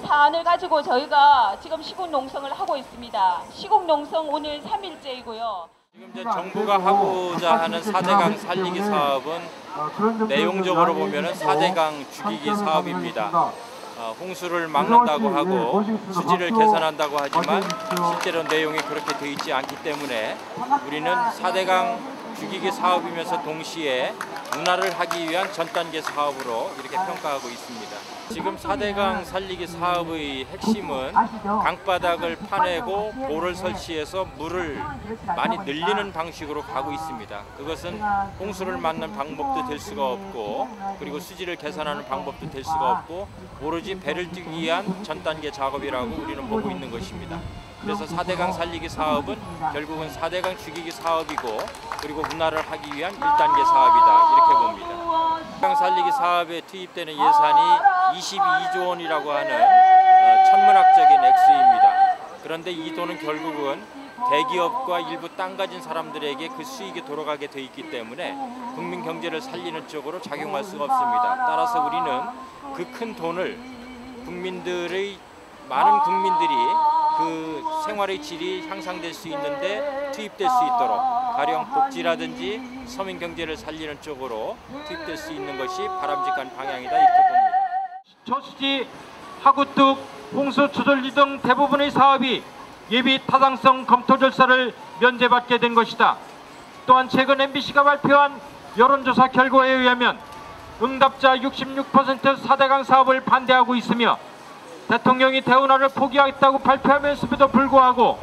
사안을 가지고 저희가 지금 시국 농성을 하고 있습니다. 시국 농성 오늘 3일째이고요. 지금 이제 정부가 하고자 하는 4대강 살리기 사업은 내용적으로 보면 은 4대강 죽이기 사업입니다. 어, 홍수를 막는다고 하고 수지를 개선한다고 하지만 실제로 내용이 그렇게 되어 있지 않기 때문에 우리는 4대강 죽이기 사업이면서 동시에 문화를 하기 위한 전 단계 사업으로 이렇게 평가하고 있습니다. 지금 4대강 살리기 사업의 핵심은 강바닥을 파내고 보를 설치해서 물을 많이 늘리는 방식으로 가고 있습니다. 그것은 홍수를 막는 방법도 될 수가 없고 그리고 수지를 개선하는 방법도 될 수가 없고 오로지 배를 뛰기 위한 전 단계 작업이라고 우리는 보고 있는 것입니다. 그래서 4대강 살리기 사업은 결국은 4대강 죽이기 사업이고 그리고 문화를 하기 위한 1단계 사업이다 이렇게 봅니다. 4대강 살리기 사업에 투입되는 예산이 22조 원이라고 하는 어, 천문학적인 액수입니다. 그런데 이 돈은 결국은 대기업과 일부 땅 가진 사람들에게 그 수익이 돌아가게 돼 있기 때문에 국민 경제를 살리는 쪽으로 작용할 수가 없습니다. 따라서 우리는 그 큰 돈을 국민들의 많은 국민들이 그 생활의 질이 향상될 수 있는데 투입될 수 있도록 가령 복지라든지 서민 경제를 살리는 쪽으로 투입될 수 있는 것이 바람직한 방향이다 이렇게 봅니다. 저수지, 하구뚝, 홍수 추돌리 등 대부분의 사업이 예비 타당성 검토 절차를 면제받게 된 것이다. 또한 최근 MBC가 발표한 여론조사 결과에 의하면 응답자 66% 4대강 사업을 반대하고 있으며 대통령이 대운하를 포기하겠다고 발표하면서도 불구하고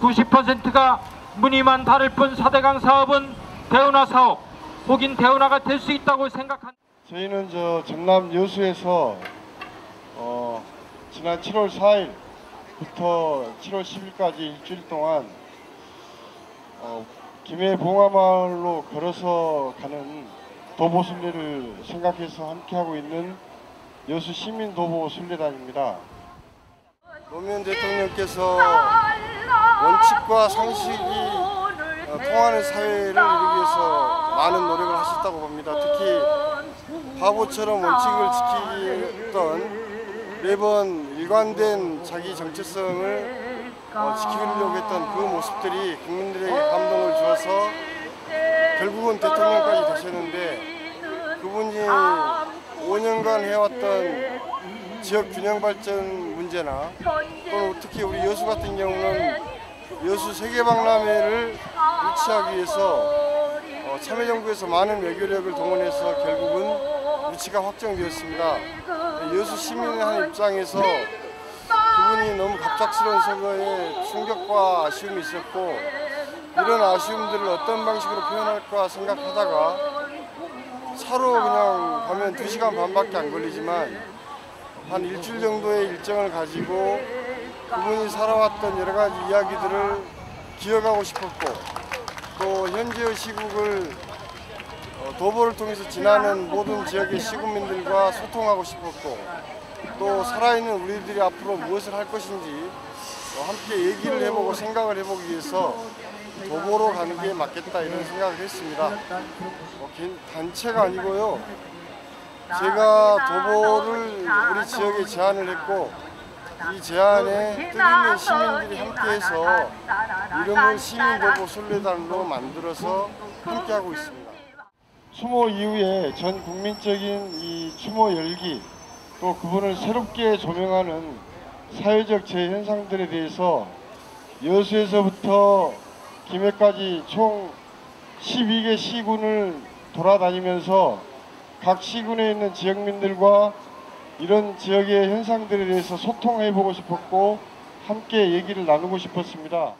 90%가 문의만 다를 뿐 4대강 사업은 대운하 사업 혹은 대운하가 될 수 있다고 생각한다. 저희는 저 전남 여수에서 어, 지난 7월 4일부터 7월 10일까지 일주일 동안 어, 김해 봉화마을로 걸어서 가는 도보 순례를 생각해서 함께하고 있는 여수 시민 도보 순례단입니다. 노무현 대통령께서 원칙과 상식이 어, 통하는 사회를 위해서 많은 노력을 하셨다고 봅니다. 특히 바보처럼 원칙을 지키던 매번 일관된 자기 정체성을 어, 지키려고 했던 그 모습들이 국민들에게 감동을 주어서 결국은 대통령까지 되셨는데 그분이 5년간 해왔던 지역 균형 발전 문제나 또는 특히 우리 여수 같은 경우는 여수 세계박람회를 유치하기 위해서 어, 참여정부에서 많은 외교력을 동원해서 결국은 유치가 확정되었습니다. 여수 시민의 한 입장에서 그분이 너무 갑작스러운 선거에 충격과 아쉬움이 있었고 이런 아쉬움들을 어떤 방식으로 표현할까 생각하다가 차로 그냥 가면 2시간 반밖에 안 걸리지만 한 일주일 정도의 일정을 가지고 그분이 살아왔던 여러 가지 이야기들을 기억하고 싶었고 또 현재의 시국을 어, 도보를 통해서 지나는 모든 지역의 시국민들과 소통하고 싶었고 또 살아있는 우리들이 앞으로 무엇을 할 것인지 어, 함께 얘기를 해보고 생각을 해보기 위해서 도보로 가는 게 맞겠다 이런 생각을 했습니다. 어, 개- 단체가 아니고요. 제가 도보를 우리 지역에 제안을 했고 이 제안에 뜻있는 시민들이 함께해서 이름을 시민도보 순례단으로 만들어서 함께하고 있습니다. 추모 이후에 전 국민적인 이 추모 열기 또 그분을 새롭게 조명하는 사회적 재현상들에 대해서 여수에서부터 김해까지 총 12개 시군을 돌아다니면서 각 시군에 있는 지역민들과 이런 지역의 현상들에 대해서 소통해 보고 싶었고 함께 얘기를 나누고 싶었습니다.